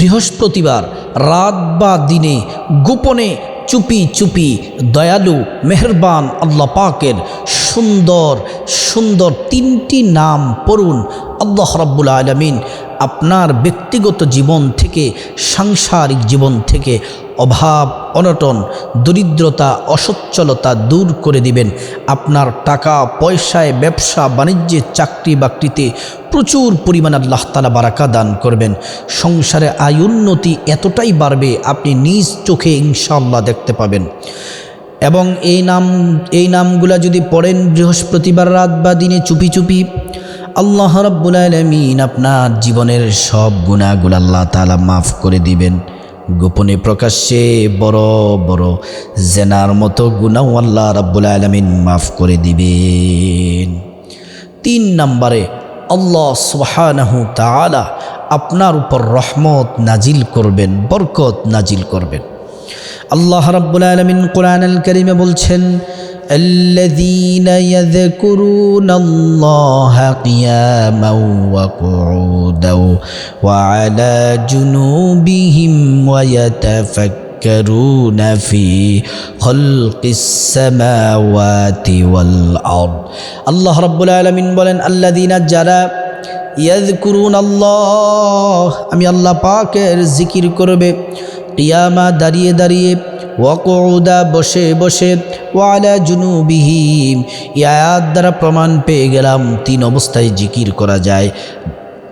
বৃহস্পতিবার রাত বা দিনে গোপনে চুপি চুপি দয়ালু মেহরবান আল্লাহ পাকের সুন্দর সুন্দর তিনটি নাম পড়ুন আল্লাহ রাব্বুল আলমিন। আপনার ব্যক্তিগত জীবন থেকে, সাংসারিক জীবন থেকে অভাব, অনটন, দরিদ্রতা, অসচ্ছলতা দূর করে দিবেন। আপনার টাকা, পয়সায়, ব্যবসা, বাণিজ্যে, চাকরি বাকরিতে প্রচুর পরিমাণ আল্লাহ তালা বারাকা দান করবেন। সংসারে আয় উন্নতি এতটাই বাড়বে, আপনি নিজ চোখে ইনশাআল্লাহ দেখতে পাবেন। এবং এই নাম, এই নামগুলা যদি পড়েন বৃহস্পতিবার রাত বা দিনে চুপি চুপি আল্লাহ রাব্বুল আলমিন আপনার জীবনের সব গুণাগুলো আল্লাহ তালা মাফ করে দিবেন। গোপনে প্রকাশ্যে বড় বড় জেনার মতো গুণাও আল্লাহ রাব্বুল আলমিন মাফ করে দিবেন। তিন নম্বরে, আল্লাহ সুবহানাহু তাআলা আপনার উপর রহমত নাজিল করবেন, বরকত নাজিল করবেন। আল্লাহ রাব্বুল আলামিন কোরআনুল কারীমে বলছেন الذين يذكرون الله قياما وقعودا وعلى جنوبهم ويتفكرون في خلق السماوات والأرض الله رب العالمين বলেন الذين যারা ইয়াজকুরুন আল্লাহ আমি আল্লাহ পাকের জিকির করবে কিয়ামা দাঁড়িয়ে দাঁড়িয়ে ওয়াকুদা বসে বসে ওয়ালা জুনুবিহিম ইয়াত দ্বারা প্রমাণ পেয়ে গেলাম, তিন অবস্থায় জিকির করা যায়,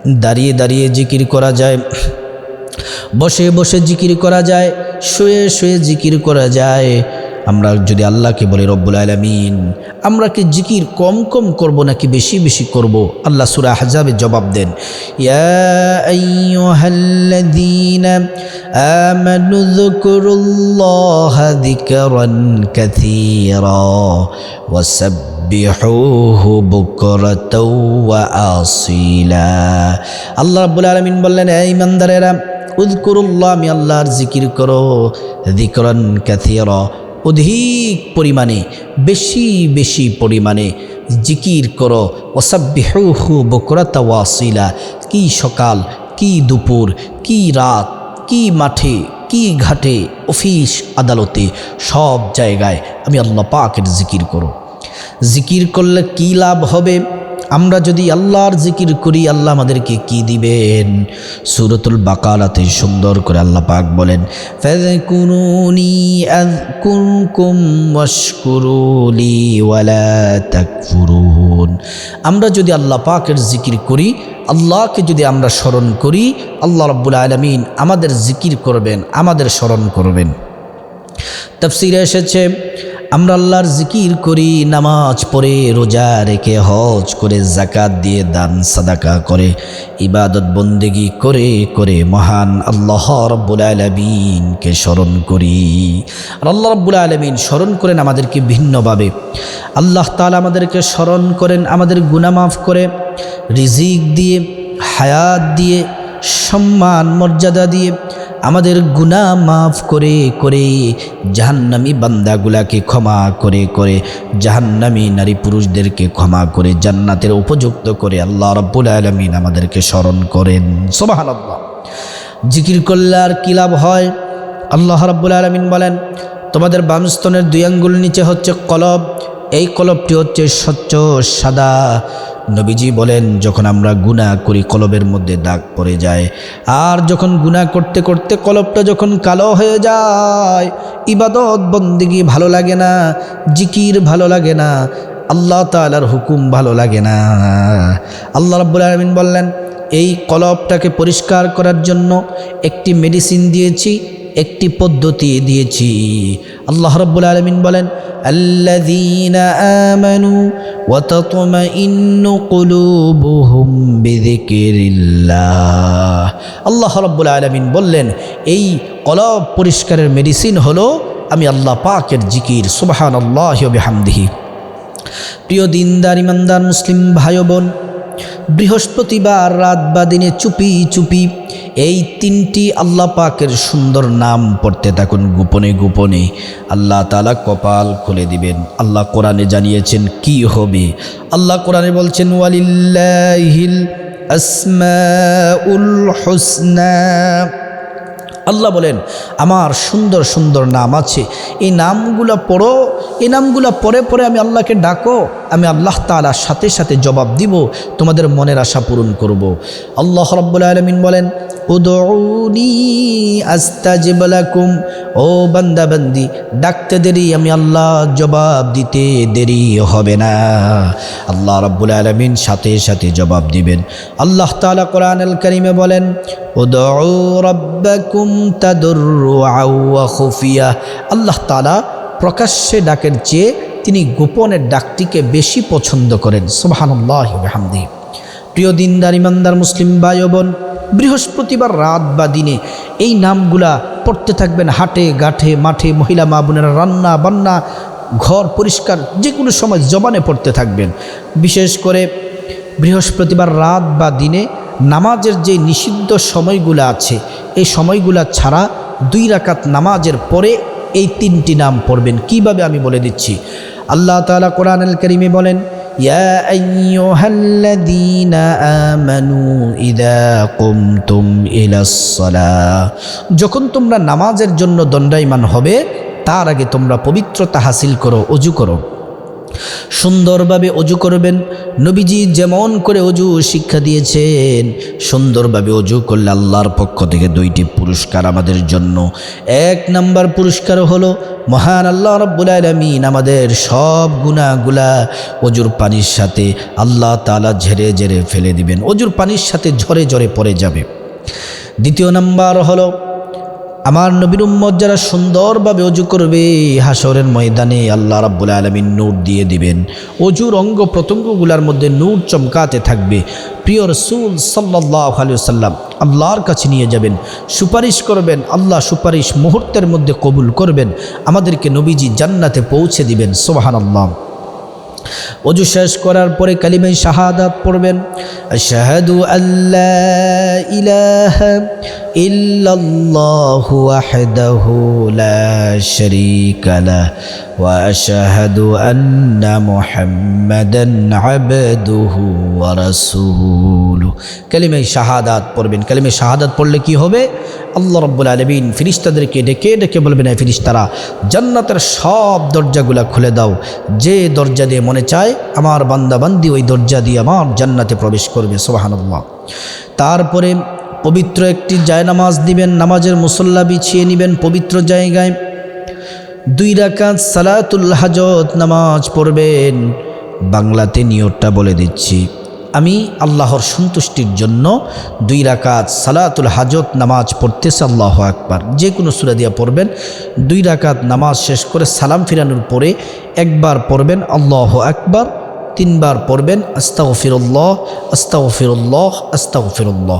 দাঁড়িয়ে দাঁড়িয়ে জিকির করা যায়, বসে বসে জিকির করা যায়, শুয়ে শুয়ে জিকির করা যায় আমরা যদি আল্লাহকে বলি রব্বুল আলমিন, আমরা কি জিকির কম কম করব নাকি বেশি বেশি করব? আল্লাহ সুরা হাজাবে জবাব দেন, ইয়া বুকরাতাও ওয়া আসীলা। আল্লাহ রাব্বুল আলামিন বললেন এই ইমানদারেরা, উযকুরুল্লাহ, আমি আল্লাহর জিকির করো, যিকরান কাসীরা অধিক পরিমাণে, বেশি বেশি পরিমাণে জিকির করো। ওসাব্বিহু বকরাতা ওয়াসিলা। কি সকাল, কি দুপুর, কি রাত, কি মাঠে, কি ঘাটে, অফিস, আদালতে, সব জায়গায় আমি আল্লাহ পাকের জিকির করো। জিকির করলে কি লাভ হবে? আমরা যদি আল্লাহর জিকির করি, আল্লাহ আমাদেরকে কি দিবেন? সুরতুল বাকালাতে সুন্দর করে আল্লাহ পাক বলেন আমরা যদি আল্লাহ পাকের জিকির করি, আল্লাহকে যদি আমরা স্মরণ করি, আল্লাহ রাব্বুল আলামিন আমাদের জিকির করবেন, আমাদের স্মরণ করবেন। তফসিরে এসেছে আমরা আল্লাহর জিকির করি, নামাজ পড়ে, রোজা রেখে, হজ করে জাকাত দিয়ে দান, সাদাকা করে, ইবাদত বন্দেগি করে করে মহান আল্লাহ রব্বুল আলমিনকে স্মরণ করি। আর আল্লাহ রব্বুল আলমিন স্মরণ করেন আমাদেরকে ভিন্নভাবে। আল্লাহ তালা আমাদেরকে স্মরণ করেন, আমাদের গুনামাফ করে, রিজিক দিয়ে, হায়াত দিয়ে, সম্মান, মর্যাদা দিয়ে আমাদের গুনাহ মাফ করে করে জাহান্নামী বান্দাগুলাকে ক্ষমা করে করে জাহান্নামী নারী পুরুষদেরকে ক্ষমা করে জান্নাতের উপযুক্ত করে আল্লাহ রব্বুল আলমিন আমাদেরকে স্মরণ করেন। সোবাহান জিকির করলে আর কী লাভ হয়? আল্লাহ রব্বুল আলমিন বলেন, তোমাদের বামস্তনের দুই আঙ্গুল নিচে হচ্ছে কলব এই কলবটি হচ্ছে স্বচ্ছ, সাদা। নবীজি বলেন, যখন আমরা গুণা করি, কলবের মধ্যে দাগ পড়ে যায়। আর যখন গুণা করতে করতে কলবটা যখন কালো হয়ে যায়, ইবাদত বন্দিগি ভালো লাগে না, জিকির ভালো লাগে না, আল্লাহ তালার হুকুম ভালো লাগে না। আল্লাহ রাব্বুল আলমিন বললেন, এই কলবটাকে পরিষ্কার করার জন্য একটি মেডিসিন দিয়েছি একটি পদ্ধতি দিয়েছি আল্লাহ রব্বুল আলমিন বলেন الذين آمنوا وتطمئن قلوبهم بذكر الله আল্লাহ রব্বুল আলমিন বললেন এই কলব পরিষ্কারের মেডিসিন হলো আমি আল্লাহ পাকের জিকির সুবাহান আল্লাহ হামদিহি প্রিয় দিনদার ইমানদার মুসলিম ভাই বোন বৃহস্পতিবার রাত বা দিনে চুপি চুপি এই তিনটি আল্লাহ পাকের সুন্দর নাম পড়তে থাকুন গোপনে গোপনে। আল্লাহ তালা কপাল খুলে দিবেন। আল্লাহ কোরআনে জানিয়েছেন, কি হবে? আল্লাহ কোরআনে বলছেন, ওয়ালিল্লাহিল আসমাউল হুসনা। আল্লাহ বলেন, আমার সুন্দর সুন্দর নাম আছে এই নামগুলো পড়ো, এই নামগুলো পরে পরে আমি আল্লাহকে ডাকো, আমি আল্লাহ তালার সাথে সাথে জবাব দিব, তোমাদের মনের আশা পূরণ করব। আল্লাহ রব্বুল আলমিন বলেন উদৌনি আস্তাজিব লাকুম। ও বান্দা বান্দি ডাকতে দেরি, আমি আল্লাহ জবাব দিতে দেরি হবে না। আল্লাহ রব্বুল আলমিন সাথে সাথে জবাব দিবেন। আল্লাহ তালা কোরআন আল করিমে বলেন, উদউ রব্বাকুম ওয়া খুফিয়া। আল্লাহ তালা প্রকাশ্যে ডাকের চেয়ে তিনি গোপনের ডাকটিকে বেশি পছন্দ করেন। সুবহানাল্লাহি বিহামদিহি। প্রিয় দিনদার, ইমানদার মুসলিম ভাই বোন, বৃহস্পতিবার রাত বা দিনে এই নামগুলা পড়তে থাকবেন হাটে গাঠে মাঠে, মহিলা মা বোনেরা রান্না বান্না, ঘর পরিষ্কার যে কোনো সময় জবানে পড়তে থাকবেন। বিশেষ করে বৃহস্পতিবার রাত বা দিনে নামাজের যে নিষিদ্ধ সময়গুলো আছে, এই সময়গুলা ছাড়া দুই রাকাত নামাজের পরে এই তিনটি নাম পড়বেন। কীভাবে আমি বলে দিচ্ছি? আল্লাহ তালা কোরআন আল করিমে বলেন يا أيها الذين آمنوا إذا قمتم إلى الصلاة যখন তোমরা নামাজের জন্য দণ্ডায়মান হবে তার আগে তোমরা পবিত্রতা হাসিল করো অজু করো সুন্দরভাবে অজু করবেন। নবীজি যেমন করে অজু শিক্ষা দিয়েছেন, সুন্দরভাবে অজু করলে আল্লাহর পক্ষ থেকে দুইটি পুরস্কার আমাদের জন্য। এক নাম্বার পুরস্কার হলো, মহান আল্লাহ রব্বুল আলমিন আমাদের সব গুণাগুলা অজুর পানির সাথে আল্লাহ তালা ঝেড়ে ঝেড়ে ফেলে দিবেন। অজুর পানির সাথে ঝরে ঝরে পড়ে যাবে। দ্বিতীয় নাম্বার হলো আমার নবীর উম্মত যারা সুন্দরভাবে অজু করবে হাসরের ময়দানে আল্লাহ রাব্বুল আলমিন নূর দিয়ে দিবেন। অজুর অঙ্গ প্রত্যঙ্গগুলোর মধ্যে নূর চমকাতে থাকবে। প্রিয় রসুল সাল্লাহ সাল্লাম আল্লাহর কাছে নিয়ে যাবেন, সুপারিশ করবেন, আল্লাহ সুপারিশ মুহূর্তের মধ্যে কবুল করবেন, আমাদেরকে নবীজি জান্নাতে পৌঁছে দিবেন সোহান আল্লাহ অজু শেষ করার পরে কালিমাই শাহাদাত পড়বেন শাহাদু আল্লাহ ইলাহা ইল্লাল্লাহু ওয়াহদাহু লা আন্না মুহাম্মাদান আবদুহু ওয়া রাসূলুহু কালিমাই শাহাদাত পড়বেন। কালিমাই শাহাদাত পড়লে কি হবে? আল্লাহ রব্বুল আলমিন ফিরিস্তাদেরকে ডেকে ডেকে বলবেন এই ফিরিস্তারা, জান্নাতের সব দরজাগুলা খুলে দাও। যে দরজা দিয়ে মনে চায়, আমার বান্দাবান্দি ওই দরজা দিয়ে আমার জান্নাতে প্রবেশ করবে। সোবাহান্লাহ তারপরে পবিত্র একটি জায়নামাজ দিবেন। নামাজের মুসল্লা বিছিয়ে নেবেন পবিত্র জায়গায়। দুই রাকাত সালাতুল হাজত নামাজ পড়বেন। বাংলাতে নিয়তটা বলে দিচ্ছি। আমি আল্লাহর সন্তুষ্টির জন্য দুই রাকাত সালাতুল হাজত নামাজ পড়তেছে, আল্লাহ একবার যে কোনো সুরা দিয়া পড়বেন। দুই রাকাত নামাজ শেষ করে সালাম ফিরানোর পরে একবার পড়বেন, আল্লাহ একবার তিনবার পড়বেন আস্তাও ফিরুল্লাহ আস্তাও ফিরুল্লাহ আস্তাও ফিরুল্লাহ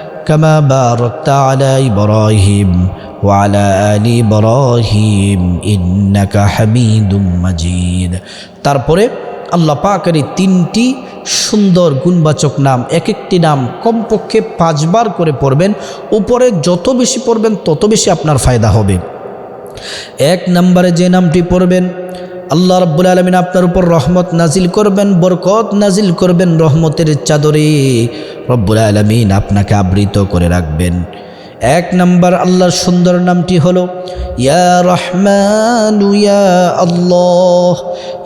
كما باركت على إبراهيم وعلى آل إبراهيم إنك حميد مجيد তারপরে আল্লাহ পাকের এই তিনটি সুন্দর গুণবাচক নাম এক একটি নাম কমপক্ষে পাঁচবার করে পড়বেন উপরে যত বেশি পড়বেন তত বেশি আপনার ফায়দা হবে এক নম্বরে যে নামটি পড়বেন আল্লাহ রব্বুল আলমিন আপনার উপর রহমত নাজিল করবেন বরকত নাজিল করবেন রহমতের চাদরে রব্বুল আলমিন আপনাকে আবৃত করে রাখবেন। এক নম্বর আল্লাহর সুন্দর নামটি হলো, ইয়া রহমানু ইয়া আল্লাহ,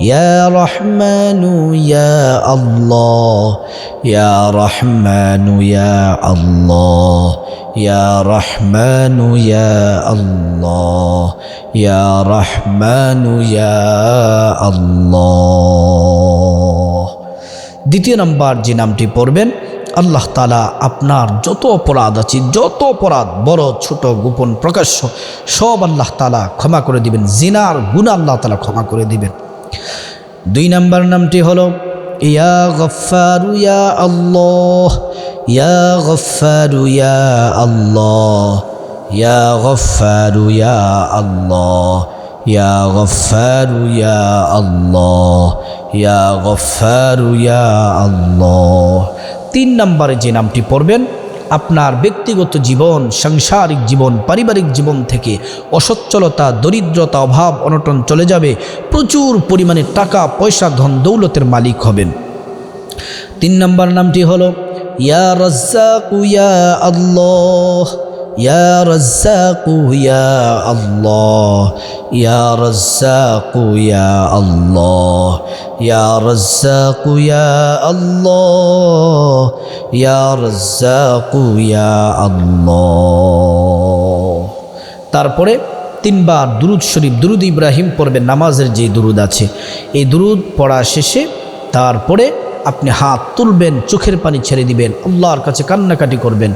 ইয়া রহমানু ইয়া আল্লাহ, ইয়া রহমানু ইয়া আল্লাহ, ইয়া রহমানু ইয়া আল্লাহ, ইয়া রহমানু ইয়া আল্লাহ। দ্বিতীয় নম্বর যে নামটি পড়বেন আল্লাহ তালা আপনার যত অপরাধ আছে, যত অপরাধ, বড়, ছোট, গোপন, প্রকাশ্য, সব আল্লাহ তালা ক্ষমা করে দিবেন। জিনার গুণ আল্লাহ তালা ক্ষমা করে দিবেন। দুই নাম্বার নামটি হলো, ইয়া গফারু ইয়া আল্লাহ, ইয়া গফারু ইয়া আল্লাহ, ইয়া গফারু ইয়া আল্লাহ, ইয়া গফারু ইয়া আল্লাহ, ইয়া গফারু ইয়া আল্লাহ। তিন নম্বরে যে নামটি পড়বেন, আপনার ব্যক্তিগত জীবন, সাংসারিক জীবন, পারিবারিক জীবন থেকে অসচ্ছলতা, দরিদ্রতা, অভাব, অনটন চলে যাবে। প্রচুর পরিমাণে টাকা, পয়সা, ধন, দৌলতের মালিক হবেন। তিন নম্বর নামটি হলো, ইয়া রাজ্জাকু, ইয়া আল্লাহ। ইয়া রাজ্জাকু, ইয়া আল্লাহ। ইয়া রাজ্জাকু, ইয়া আল্লাহ। ইয়া রাজ্জাকু, ইয়া আল্লাহ। ইয়া রাজ্জাকু, ইয়া আল্লাহ। তারপরে তিনবার দুরুদ শরীফ, দুরুদ ইব্রাহিম পড়বেন, নামাজের যে দুরুদ আছে। এই দুরুদ পড়া শেষে তারপরে আপনি হাত তুলবেন, চোখের পানি ছেড়ে দিবেন, আল্লাহর কাছে কান্নাকাটি করবেন,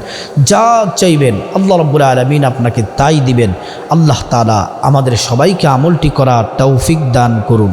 যা চাইবেন, আল্লাহ রব্বুল আলমিন আপনাকে তাই দিবেন। আল্লাহ তালা আমাদের সবাইকে আমলটি করার তৌফিক দান করুন।